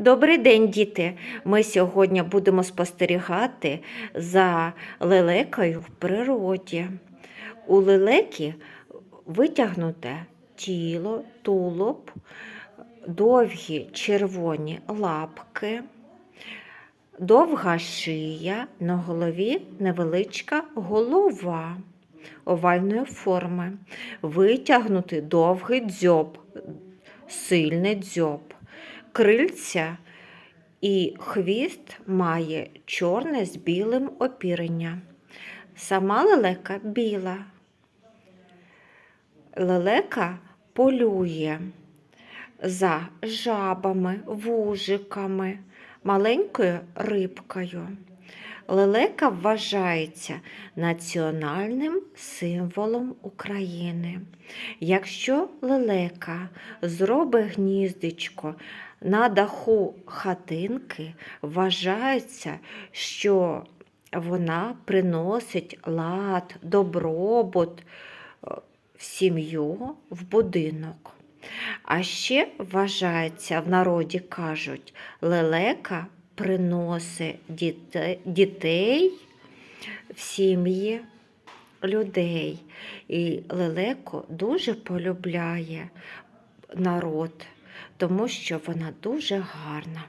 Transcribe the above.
Добрий день, діти! Ми сьогодні будемо спостерігати за лелекою в природі. У лелеки витягнуте тіло, тулуб, довгі червоні лапки, довга шия, на голові невеличка голова овальної форми, витягнутий довгий дзьоб, сильний дзьоб. Крильця і хвіст має чорне з білим опірення. Сама лелека біла. Лелека полює за жабами, вужиками, маленькою рибкою. Лелека вважається національним символом України. Якщо лелека зробить гніздечко на даху хатинки, вважається, що вона приносить лад, добробут е, в сім'ю, в будинок. А ще вважається, в народі кажуть, лелека приносить дітей, в сім'ї людей. І лелеко дуже полюбляє народ, тому що вона дуже гарна.